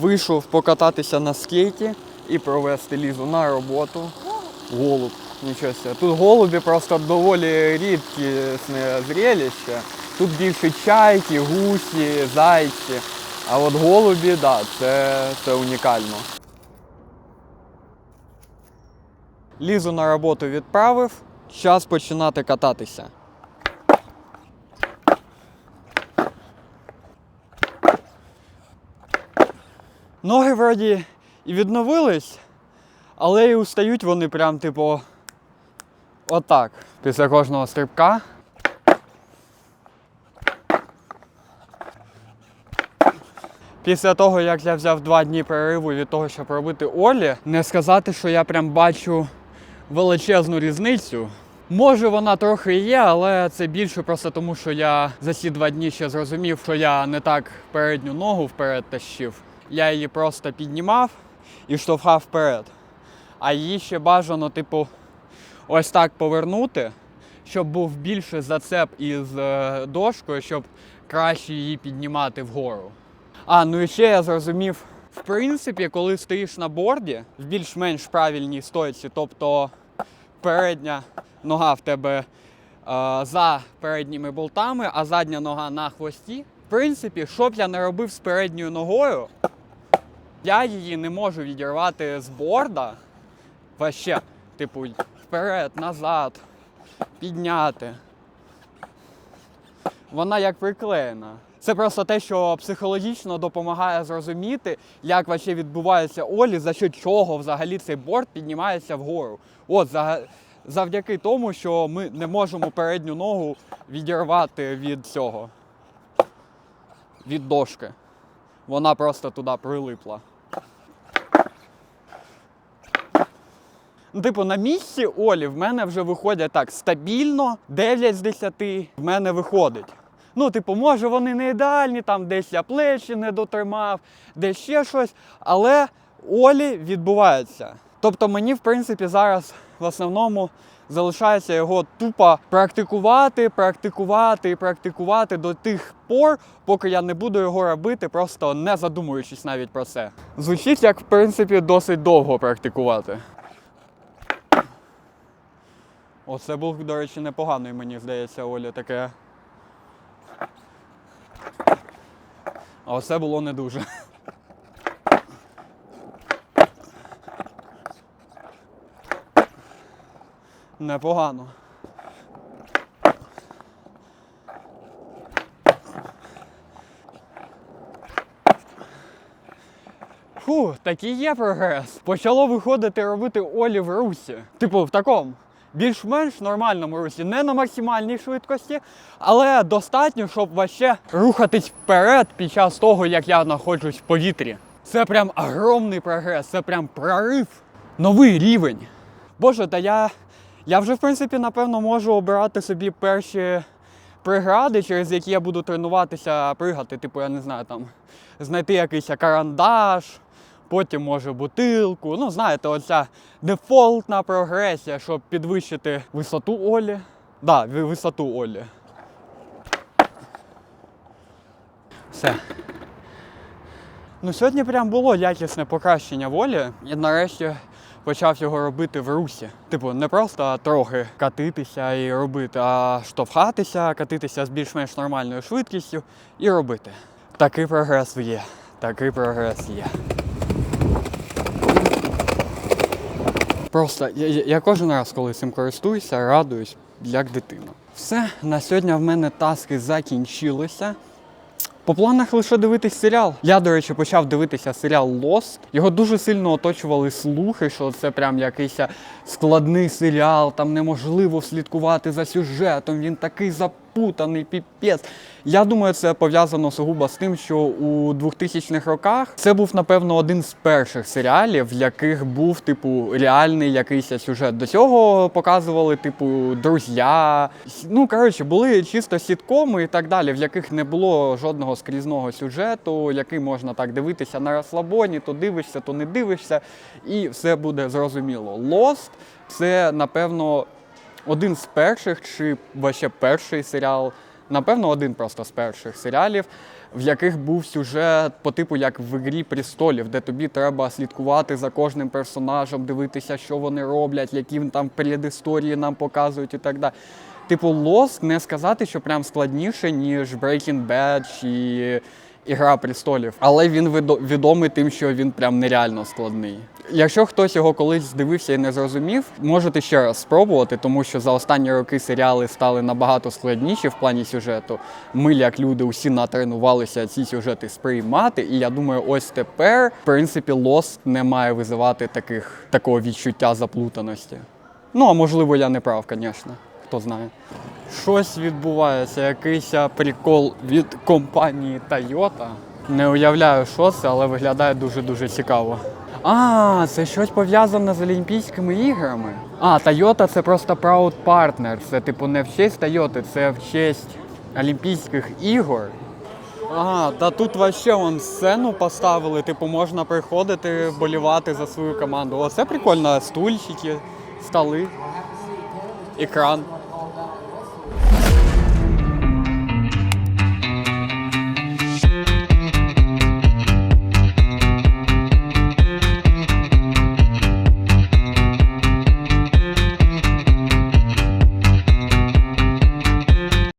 Вийшов покататися на скейті і провести лізу на роботу. Голуб. Нічого себе. Тут голубі просто доволі рідкісне зрелище. Тут більше чайки, гусі, зайці. А от голубі, да, це, це унікально. Лізу на роботу відправив. Час починати кататися. Ноги вроді і відновились, але і устають вони прям, типу, отак. Після кожного стрибка. Після того, як я взяв два дні перериву від того, щоб робити Олі, не сказати, що я прям бачу величезну різницю. Може, вона трохи є, але це більше просто тому, що я за ці два дні ще зрозумів, що я не так передню ногу вперед тащив. Я її просто піднімав і штовхав вперед. А її ще бажано, типу, ось так повернути, щоб був більше зацеп із е, дошкою, щоб краще її піднімати вгору. А, ну і ще я зрозумів, в принципі, коли стоїш на борді в більш-менш правильній стойці, тобто передня нога в тебе е, за передніми болтами, а задня нога на хвості. В принципі, що б я не робив з передньою ногою, я її не можу відірвати з борда. Ваще, типу, вперед, назад, підняти. Вона як приклеєна. Це просто те, що психологічно допомагає зрозуміти, як вообще відбувається Олі, за що чого взагалі цей борт піднімається вгору. От за- завдяки тому, що ми не можемо передню ногу відірвати від цього, від дошки. Вона просто туди прилипла. Ну, типу, на місці Олі в мене вже виходять так стабільно 9 з 10 в мене виходить. Ну, типу, може вони не ідеальні, там десь я плечі не дотримав, десь ще щось, але Олі відбувається. Тобто мені, в принципі, зараз в основному залишається його тупо практикувати, практикувати і практикувати до тих пор, поки я не буду його робити, просто не задумуючись навіть про це. Звучить як, в принципі, досить довго практикувати. Оце був, до речі, непоганий, мені здається, Оля таке. А оце було не дуже. Непогано. Фу, такий є прогрес. Почало виходити робити Олі в русі. Типу, в такому більш-менш нормальному русі. Не на максимальній швидкості, але достатньо, щоб вообще рухатись вперед під час того, як я знаходжусь в повітрі. Це прям огромний прогрес, це прям прорив. Новий рівень. Боже, та я, я вже в принципі напевно можу обирати собі перші прегради, через які я буду тренуватися пригати. Типу, я не знаю, там знайти якийсь карандаш, потім може бутилку. Ну, знаєте, оця дефолтна прогресія, щоб підвищити висоту Олі. Да, висоту Олі. Все. Ну, сьогодні прям було якісне покращення волі, і нарешті почав його робити в русі. Типу, не просто трохи катитися і робити, а штовхатися, катитися з більш-менш нормальною швидкістю і робити. Такий прогрес є. Такий прогрес є. Просто я, я, кожен раз, коли цим користуюся, радуюсь, як дитина. Все, на сьогодні в мене таски закінчилися. По планах лише дивитись серіал. Я, до речі, почав дивитися серіал Lost. Його дуже сильно оточували слухи, що це прям якийсь складний серіал, там неможливо слідкувати за сюжетом, він такий запутаний, піпець. Я думаю, це пов'язано сугубо з тим, що у 2000-х роках це був, напевно, один з перших серіалів, в яких був, типу, реальний якийсь сюжет. До цього показували, типу, друзі. Ну, коротше, були чисто сіткоми і так далі, в яких не було жодного скрізного сюжету, який можна так дивитися на розслабоні, то дивишся, то не дивишся, і все буде зрозуміло. Lost – це, напевно, один з перших, чи ще перший серіал, напевно, один просто з перших серіалів, в яких був сюжет по типу як в грі престолів, де тобі треба слідкувати за кожним персонажем, дивитися, що вони роблять, які там передісторії нам показують і так далі. Типу, Lost не сказати, що прям складніше, ніж Breaking Bad чи Ігра престолів. Але він відомий тим, що він прям нереально складний. Якщо хтось його колись дивився і не зрозумів, можете ще раз спробувати, тому що за останні роки серіали стали набагато складніші в плані сюжету. Ми, як люди, усі натренувалися ці сюжети сприймати. І я думаю, ось тепер, в принципі, Lost не має визивати таких, такого відчуття заплутаності. Ну, а можливо, я не прав, звісно. Хто знає. Щось відбувається, якийсь прикол від компанії Toyota. Не уявляю, що це, але виглядає дуже-дуже цікаво. А, це щось пов'язане з Олімпійськими іграми. А, Toyota це просто Proud Partner. Це типу не в честь Toyota, це в честь Олімпійських ігор. Ага, та тут вообще вон сцену поставили, типу можна приходити вболівати за свою команду. Оце прикольно, стульчики, столи, екран.